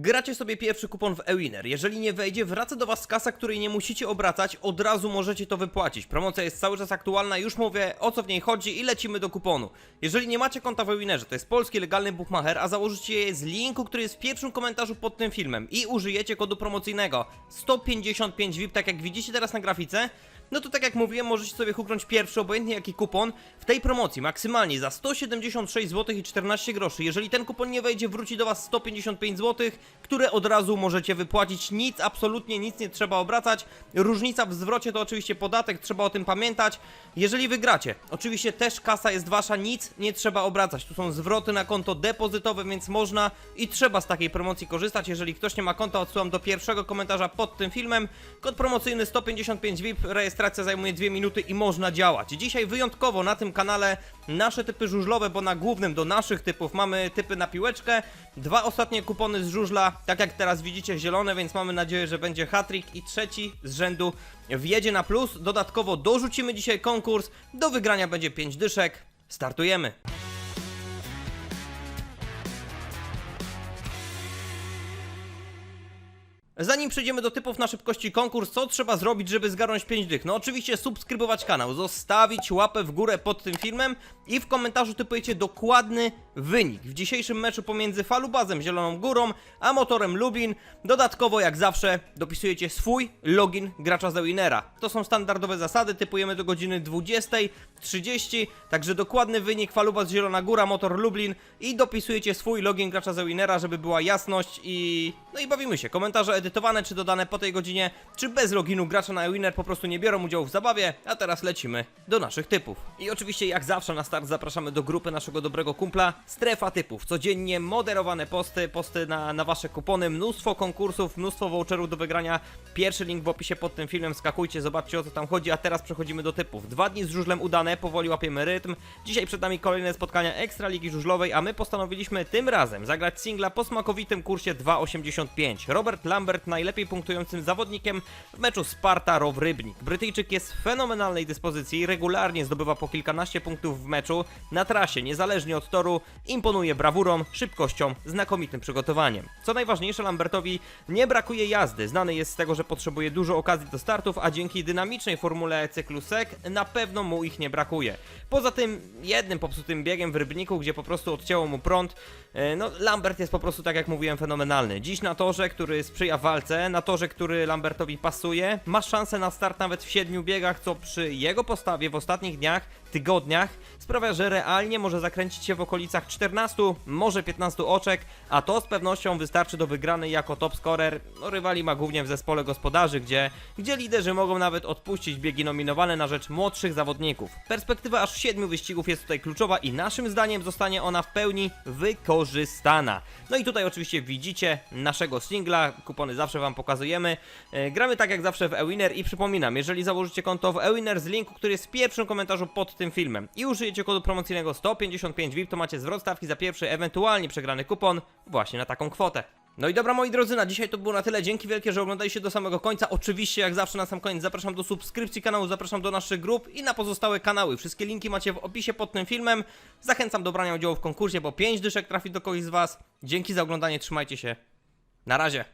Gracie sobie pierwszy kupon w Ewiner. Jeżeli nie wejdzie, wraca do was kasa, której nie musicie obracać, od razu możecie to wypłacić. Promocja jest cały czas aktualna, już mówię o co w niej chodzi i lecimy do kuponu. Jeżeli nie macie konta w Ewinerze, to jest polski legalny bookmacher, a założycie je z linku, który jest w pierwszym komentarzu pod tym filmem i użyjecie kodu promocyjnego 155 VIP, tak jak widzicie teraz na grafice, no to tak jak mówiłem, możecie sobie huknąć pierwszy, obojętnie jaki kupon w tej promocji, maksymalnie za 176 zł i 14 groszy. Jeżeli ten kupon nie wejdzie, wróci do Was 155 zł, które od razu możecie wypłacić. Nic, absolutnie nic nie trzeba obracać. Różnica w zwrocie to oczywiście podatek, trzeba o tym pamiętać. Jeżeli wygracie, oczywiście też kasa jest Wasza, nic nie trzeba obracać. Tu są zwroty na konto depozytowe, więc można i trzeba z takiej promocji korzystać. Jeżeli ktoś nie ma konta, odsyłam do pierwszego komentarza pod tym filmem. Kod promocyjny 155 VIP, rejestracja zajmuje 2 minuty i można działać. Dzisiaj wyjątkowo na tym kanale nasze typy żużlowe, bo na głównym do naszych typów mamy typy na piłeczkę. Dwa ostatnie kupony z żużla, tak jak teraz widzicie, zielone, więc mamy nadzieję, że będzie hat-trick i trzeci z rzędu wjedzie na plus. Dodatkowo dorzucimy dzisiaj konkurs. Do wygrania będzie 5 dyszek. Startujemy. Zanim przejdziemy do typów na szybkości konkurs, co trzeba zrobić, żeby zgarnąć 5 dych? No oczywiście subskrybować kanał, zostawić łapę w górę pod tym filmem i w komentarzu typujecie dokładny wynik. W dzisiejszym meczu pomiędzy Falubazem Zieloną Górą, a Motorem Lublin, dodatkowo jak zawsze dopisujecie swój login gracza z Winera. To są standardowe zasady, typujemy do godziny 20.30, także dokładny wynik Falubaz Zielona Góra, Motor Lublin i dopisujecie swój login gracza z Winera, żeby była jasność i... no i bawimy się. Komentarze edytowane czy dodane po tej godzinie, czy bez loginu gracza na Winner po prostu nie biorą udziału w zabawie, a teraz lecimy do naszych typów. I oczywiście jak zawsze na start zapraszamy do grupy naszego dobrego kumpla Strefa Typów. Codziennie moderowane posty, posty na, na wasze kupony, mnóstwo konkursów, mnóstwo voucherów do wygrania. Pierwszy link w opisie pod tym filmem, skakujcie, zobaczcie o co tam chodzi, a teraz przechodzimy do typów. Dwa dni z żużlem udane, powoli łapiemy rytm. Dzisiaj przed nami kolejne spotkania Ekstraligi Żużlowej, a my postanowiliśmy tym razem zagrać singla po smakowitym kursie 2,85. Robert Lambert najlepiej punktującym zawodnikiem w meczu Sparta Row Rybnik. Brytyjczyk jest w fenomenalnej dyspozycji, regularnie zdobywa po kilkanaście punktów w meczu. Na trasie, niezależnie od toru, imponuje brawurą, szybkością, znakomitym przygotowaniem. Co najważniejsze, Lambertowi nie brakuje jazdy. Znany jest z tego, że potrzebuje dużo okazji do startów, a dzięki dynamicznej formule cyklu SEC na pewno mu ich nie brakuje. Poza tym jednym popsutym biegiem w Rybniku, gdzie po prostu odcięło mu prąd, no Lambert jest po prostu, tak jak mówiłem, fenomenalny. Dziś na torze, który sprzyja walce, na torze, który Lambertowi pasuje, ma szansę na start nawet w siedmiu biegach, co przy jego postawie w ostatnich dniach, tygodniach sprawia, że realnie może zakręcić się w okolicach 14, może 15 oczek, a to z pewnością wystarczy do wygranej jako top scorer. No, rywali ma głównie w zespole gospodarzy, gdzie, gdzie liderzy mogą nawet odpuścić biegi nominowane na rzecz młodszych zawodników. Perspektywa aż 7 wyścigów jest tutaj kluczowa i naszym zdaniem zostanie ona w pełni wykorzystana. No i tutaj oczywiście widzicie naszego singla, kupony zawsze wam pokazujemy. E, gramy tak jak zawsze w Ewiner i przypominam, jeżeli założycie konto w Ewiner z linku, który jest w pierwszym komentarzu pod tym filmem i użyjecie kodu promocyjnego 155 VIP, to macie zwrot stawki za pierwszy, ewentualnie przegrany kupon właśnie na taką kwotę. No i dobra moi drodzy, na dzisiaj to było na tyle. Dzięki wielkie, że oglądaliście do samego końca. Oczywiście, jak zawsze na sam koniec zapraszam do subskrypcji kanału, zapraszam do naszych grup i na pozostałe kanały. Wszystkie linki macie w opisie pod tym filmem. Zachęcam do brania udziału w konkursie, bo 5 dyszek trafi do kogoś z Was. Dzięki za oglądanie, trzymajcie się. Na razie.